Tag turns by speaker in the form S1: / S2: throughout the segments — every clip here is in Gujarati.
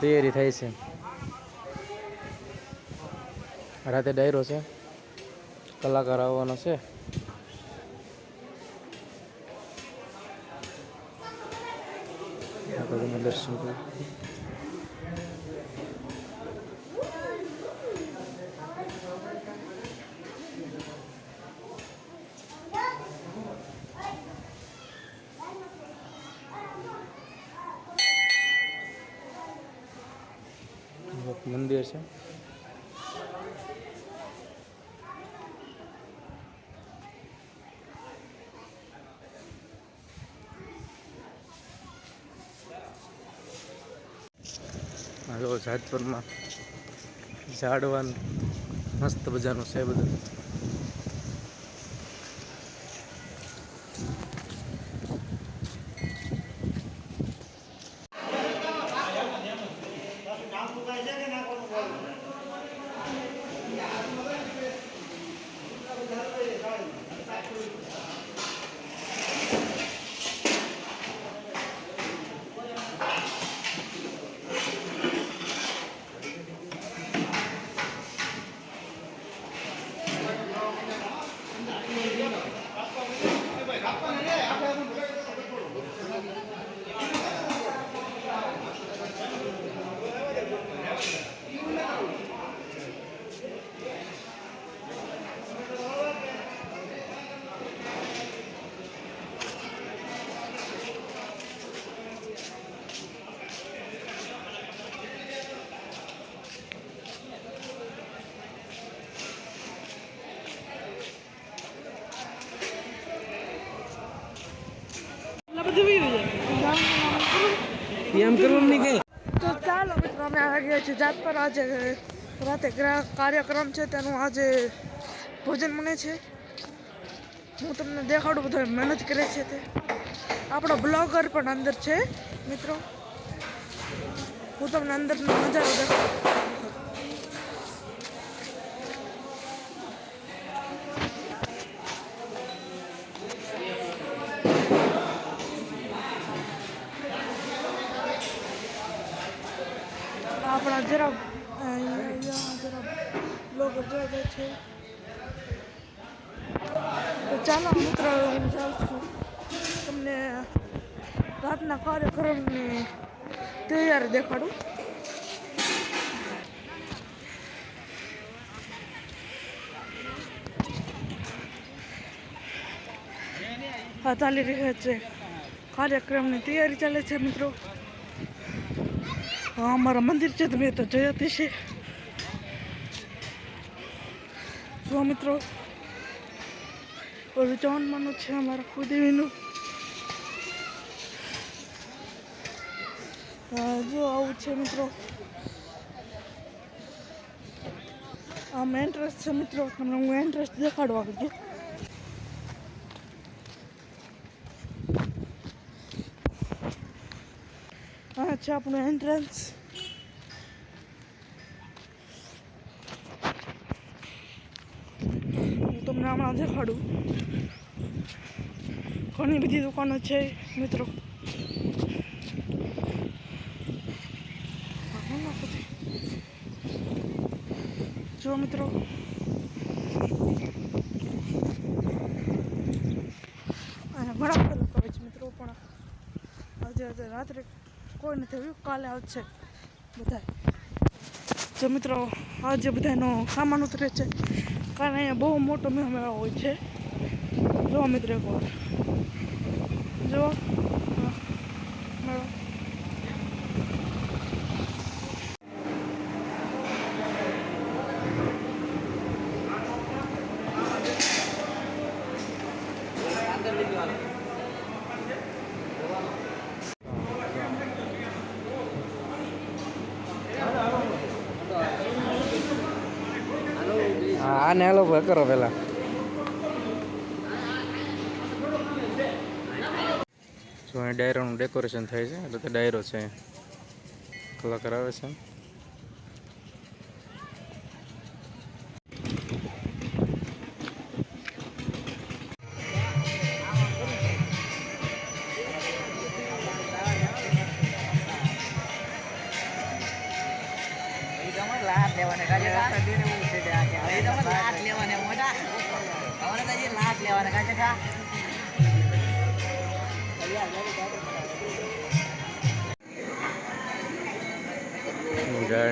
S1: તૈયારી થાય છે. રાતે ડાયરો છે. કલાકાર આવવાનો છે. દર્શન મંદિર છે. હાલો જાજપુરમાં ઝાડવાનું મસ્ત મજાનું છે બધું. એમ કરવું નહીં કઈ
S2: તો ચાલો મિત્રો, અમે આવી ગયા છીએ જાત પર. આજે રાતે કાર્યક્રમ છે, તેનું આજે ભોજન મને છે. હું તમને દેખાડું બધા મહેનત કરે છે તે. આપણો બ્લોગર પણ અંદર છે, મિત્રો. હું તમને અંદરનો નજારો દેખાડું. આપણા જરા બ્લોગર જોવા જાય છે. ચાલો મિત્રો, હું જાઉં છું. તમને રાતના કાર્યક્રમની તૈયારી દેખાડું. હા, ચાલી રહ્યા છે. કાર્યક્રમની તૈયારી ચાલે છે, મિત્રો. અમારા મંદિર છે તમે તો હતી છે જો મિત્રો, ઓલું ચવનમાંનું છે અમારા કુદેવીનું જો આવું છે મિત્રો. આમ એન્ટ્રસ્ટ છે મિત્રો. તમને હું એન્ટ્રસ્ટ દેખાડવા ગયો છે આપણું એન્ટ્રન્સ હું તમને હમણાં દેખાડું. ઘણી બધી દુકાનો છે, મિત્રો? જો, મિત્રો. ઘણા બધા લોકો મિત્રો, પણ આજે રાત્રે કોઈ નથી આવ્યું, કાલે આવશે બધા જો મિત્રો આજે બધાનો સામાન ઉતરે છે, કારણ અહીંયા બહુ મોટો મેળો હોય છે. જો મિત્રો એક વાર. જો હા, મેળો
S1: હા આને હાલો કરો પેલા જો અહીં ડાયરાનું ડેકોરેશન થાય છે, એટલે ડાયરો છે. કલાકાર આવે છે
S3: લાટ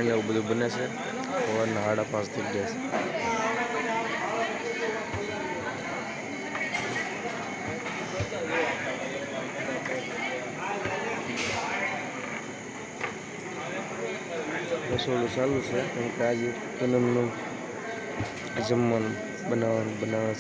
S1: ને એવું બધું બને છે. સવારના સાડા પાંચ થઈ ગયા છે રસોડું ચાલુ છે કેમ કે આજે પૂનમનું જમવાનું બનાવવાનું બનાવે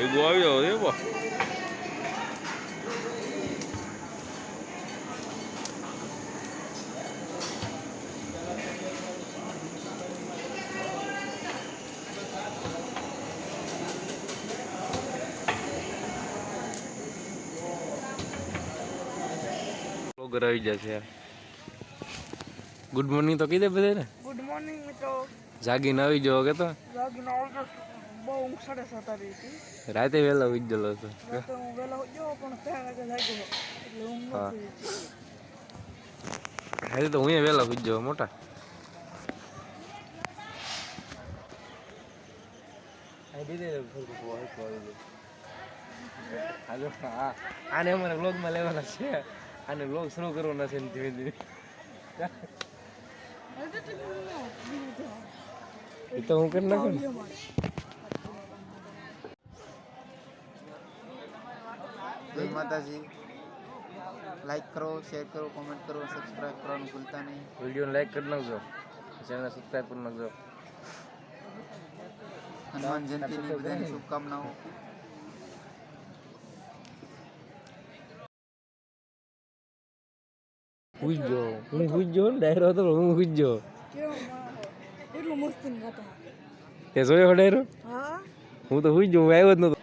S1: ભેગો આવ્યો એવો આવી જશે ગુડ મોર્નિંગ તો કહી દે બધાને?
S2: ગુડ મોર્નિંગ મિત્રો.
S1: જાગીને આવી જાવ કે તો?
S2: જાગીને આવજો. બહુ ઊંઘ સાડે સાત આવી હતી
S1: રાતે વહેલા ઉઈ ગયેલો હતો.
S2: રાતે હું વહેલો ગયો પણ ત્રણ વાગે એટલે ઊંઘ. નથી
S1: તો હું વહેલા ઉઈ જાઉં મોટા. આને અમારે વ્લોગમાં લેવાના છે. આને વ્લોગ શરૂ કરવાના છે ને ધીમે ધીમે. એ તો હું કરી નાખું
S4: જય માતાજી. લાઈક કરો શેર કરો કોમેન્ટ કરો સબસ્ક્રાઇબ કરવાનું ભૂલતા નહીં.
S1: વિડીયોને લાઈક કરી નાખજો. ચેનલ સબસ્ક્રાઈબ કરી નાખજો.
S4: હનુમાન જયંતિની બધાની શુભકામનાઓ.
S1: હુઈ હું હુઈ જો ને ડાયરો હતો હું હુઈ જો
S2: કેવો એટલું મસ્ત
S1: તે જોયો ડાયરો?
S2: હા.
S1: હું તો હુઈ જો હું આવ્યો જ નતો.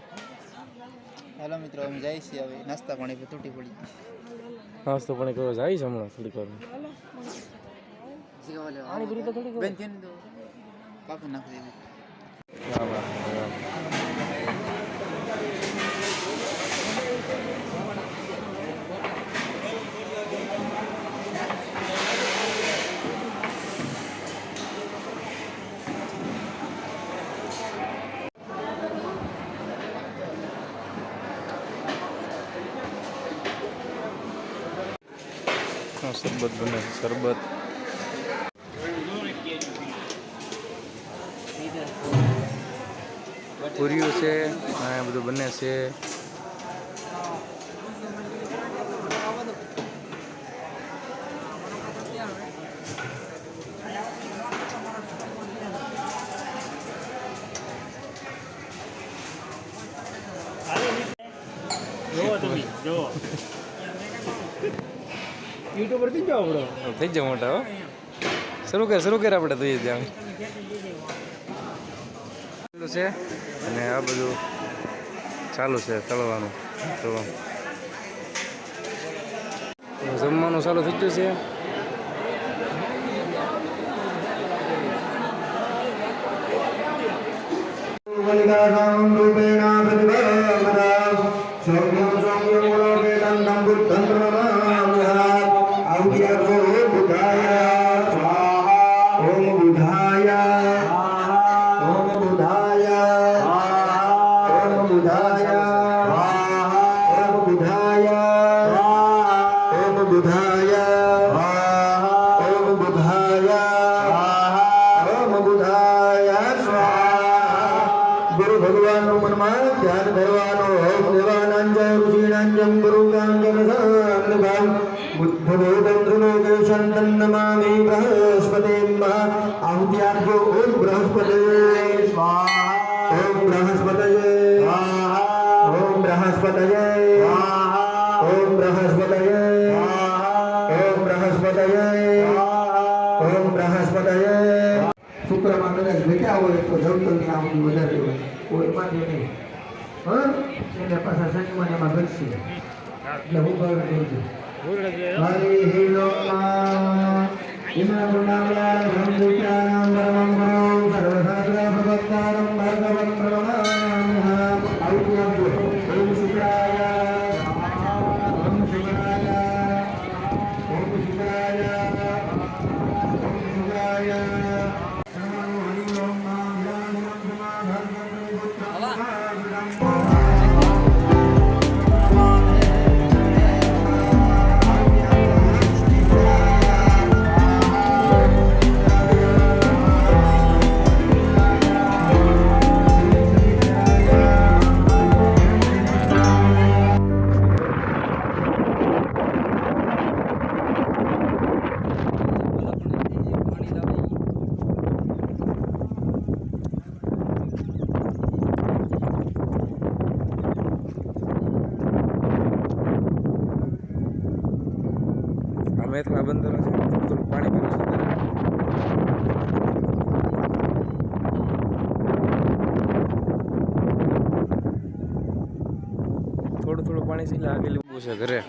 S4: મિત્રો અમે જઈએ છીએ હવે નાસ્તા પાણી પર તૂટી પડી
S1: નાસ્તો પણ કરો જાય છે હમણાં થોડીક વાર
S4: હાલો બેન કેમ દો કાપી નાખી દેવી
S1: શરબત બને છે શરબત. પૂરીઓ છે આ બધું બને છે
S5: યુટ્યુબર થઈ જાવ આપણો
S1: થઈ જાય મોટા, હો. શરૂ કર શરૂ કર આપણે જોઈએ ત્યાં છે? અને આ બધું ચાલુ છે ચડવાનું તો જમવાનું ચાલુ થઈ ગયું છે.
S6: રૂપેણા આપજો ઓમ બૃહસ્પતિ ઓમ બૃહસ્પતિ ઓમ બૃહસ્પતિ ઓમ બૃહસ્પતિ ઓમ બૃહસ્પતિ ઓમ બૃહસ્પતિ શુક્રમાં કદાચ બેઠા હોય તો જવતલની આ બધું વધારે હોય. કોઈ માંગે નહીં. હા? એને પાછા શનિમાં એમાં ઘટશે. એટલે હું કહું છું. હરિ લોમા ઇમામુનામયા બ્રહ્મવિદ્યાનામ
S1: પાણી એટલે આગળ ઊભું છે ઘરે.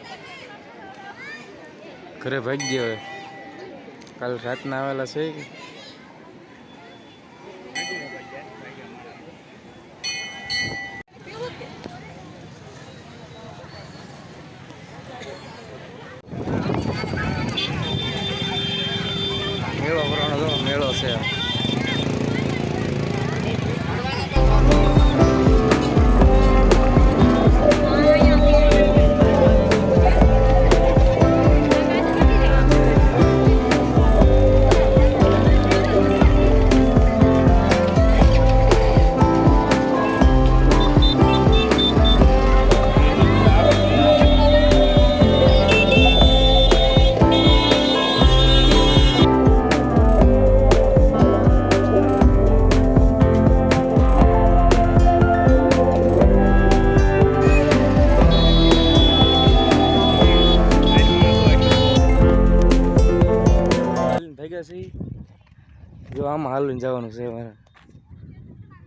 S1: ઘરે ભાગી ગયો કાલ રાતના આવેલા છે મેળો ભરવાનો મેળો છે.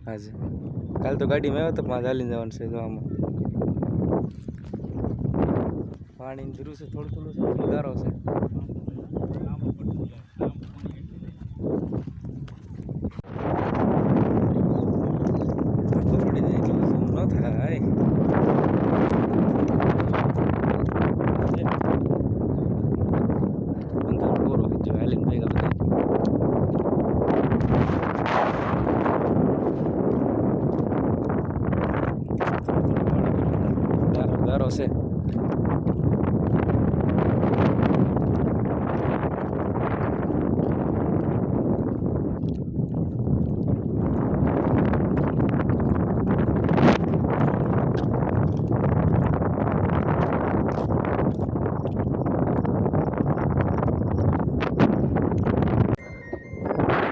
S1: આજે કાલ તો ગાડીમાં આવ્યો તો પણ આજે જવાનું છે જો આમાં પાણીની જરૂર છે, થોડું થોડું છે ગારો છે આખું પડી જાય એટલું zoom ન થાય અંદર પૂરો જો હાલીને ભેગા બધા ગારો ગારો છે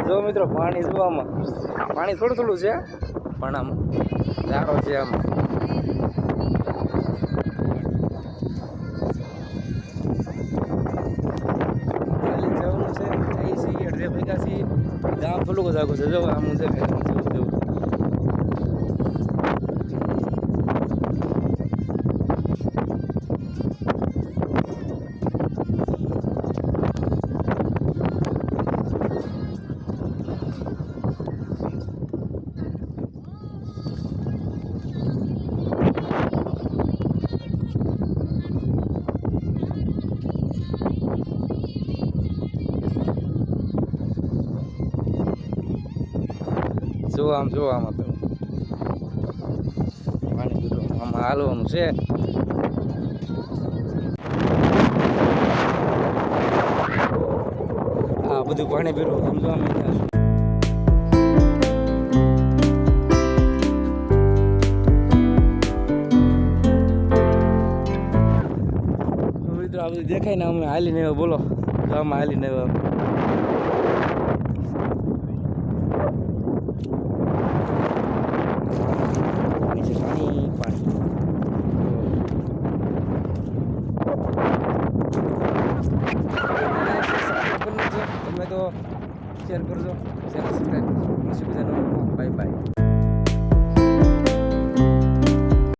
S1: જો મિત્રો, પાણી જોવામાં. પાણી થોડું થોડું છે, પણ આમ ગારો છે આમ. જવાનું છે, જઈ છીએ. અડધે ગામ પેલું જાગું છે, જો આમ છે આમ જો આમાં તો પાણી પીધું. આમાં હાલવાનું છે. હા, બધું પાણી પીરું સમજો બધું દેખાય ને અમે હાલીને આવ્યા. બોલો આમાં હાલીને